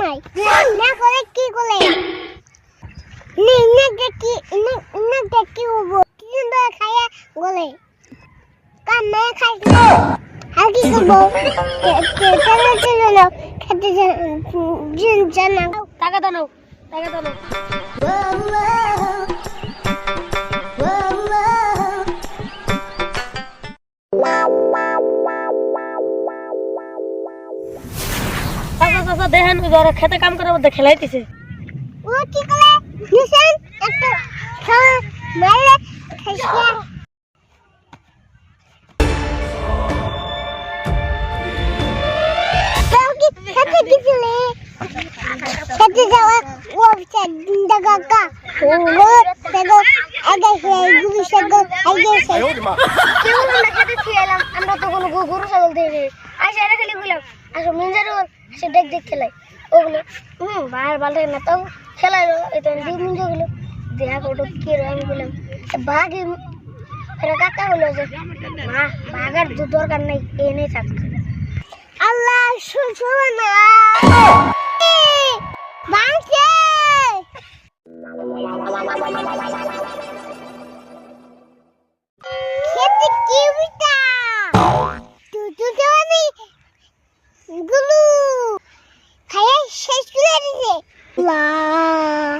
নাই না করে কি করে নি না দেখি না না দেখি হব। তিন বার খাইয়া গলে। কাম না আর কি করব? চলো চলো না। খেতে জানা টাকা দাও টাকা দাও। চাচা দেখেন ওরা খেতে কাম করার মধ্যে খেলাইতেছে। ও কি করে নিছেন? একটা খাওয়া মারলে খাইছে। তাও কি খেতে গেছিলে খেতে যাওয়া ও বিচার দিনটা কাকা ও দেখো আগে সে গুরু সঙ্গ আগে সে কেউ না খেতে ছিলাম আমরা তো কোনো গরু ছাগল দেখি আইসা এরা খালি বললাম আসো মিঞ্জারও সে দেখ দেখ, খেলাই। ওগুলো হুম বাইরে বালটা না, তাও খেলাই এই তো দুই মিঞ্জা গুলো। দেখ, ওটা কি আমি বললাম বাঘে এরা কাকা বলে যে, মা, বাঘের দু দরকার নেই এনে থাক আল্লাহ সুসনা বাঁচে। খেতে কি বিটা তুতু দেওয়ানি গুলু খাইয়া শেষ করে দিছে লা এ এই মান মানে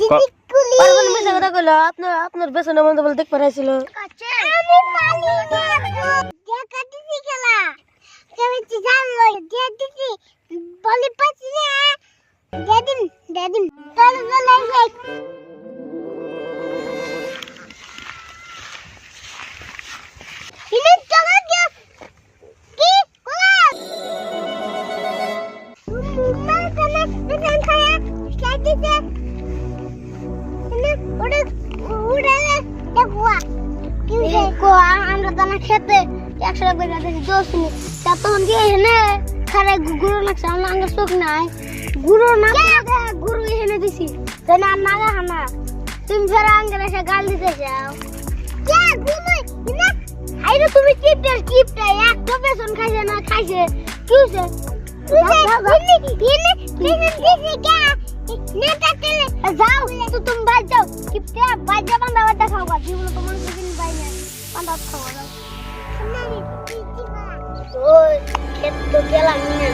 মিশা আপনার আপনার বেসনের মন্দ বলে দেখতে পারাইছিল আমি খেলা। বলি আমরা তো না খেতে একশো টাকা করে দিয়েছি দশ মিনিট তা তখন দিয়ে এনে খারে গুঁড়ো লাগছে আমার আঙ্গে চোখ নাই। গুঁড়ো না গুঁড়ো এনে দিছি। তাই না না হানা তুমি ফের আঙ্গে এসে গাল দিতে চাও আইরে তুমি কিপটা এক তো বেসন খাইছে না খাইছে। কি কে? যাও তো তুমি বাজ যাও কিপটা বাজ জীবন তোমার দিন বাই না বান্দা খাও যাও সুনারি পিটি মারা ওই ক্ষেত তো গেলাম না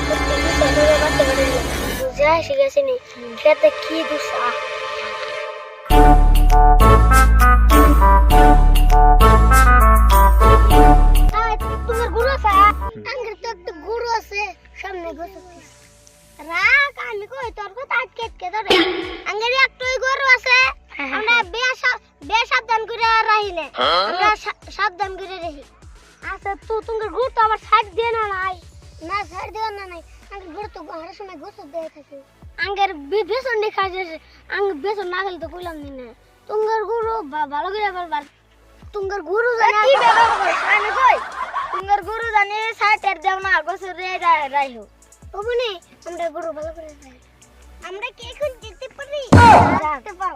করতে দিল বুঝা শিখেছি নি খেতে কি দুসা তোমার গুরু আছে আঙ্গের তো একটা গুরু আছে সামনে গোছাচ্ছিস রাখ আমি কই তোর কথা আটকে আটকে ধরে আঙ্গের একটাই গরু আছে আমরা বেসা বেসাবধান রাহি না আমরা সা- সাবধান করে রাখি। আচ্ছা তো তোমার গুরু তো আবার ছাড় দিয়ে না নাই। না ছাড় দিয়ে না নাই। আঙ্গের গুরু তো ঘরের সময় গোসল দিয়ে থাকে। আঙ্গের বেসন দেখা যাচ্ছে আঙ্গ বেসন না খেলে তো কইলাম নি না। তোমার বা- ভালো করে করবার তোমার গুরু জানে কি ব্যাপার আমি কই? তোমার গুরু জানে ছাড় দেও না গোসল রে রাইহো ওবনে আমরা গুরু ভালো করে রাখি আমরা কি এখন যেতে পারি? রাখতে পাও।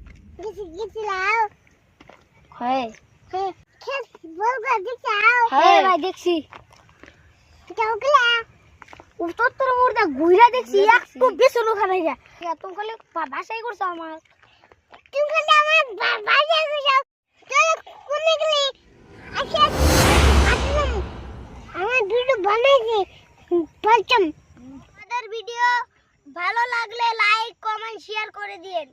হ্যাঁ। হ্যাঁ বল হ্যাঁ। ভাই দেখছি। যাও গেলা উত্তর তোর মোরদা দেখছি একটু বেসনও খানাই যা তুমি খালি বাসাই করছ আমার। তুমি খালি আমার বা- বাজার গুছাও কোনে গেলি? আচ্ছা আমার ভিডিও বানাইছি। পঞ্চম আমাদের ভিডিও ভালো লাগলে লাইক কমেন্ট শেয়ার করে দিন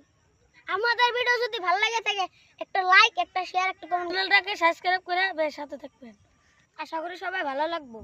আমাদের ভিডিও যদি ভালো লাগে থাকে, একটা লাইক একটা শেয়ার একটা কমেন্ট চ্যানেলটাকে সাবস্ক্রাইব করে সাথে থাকবেন। আশা করি সবাই ভালো লাগবে।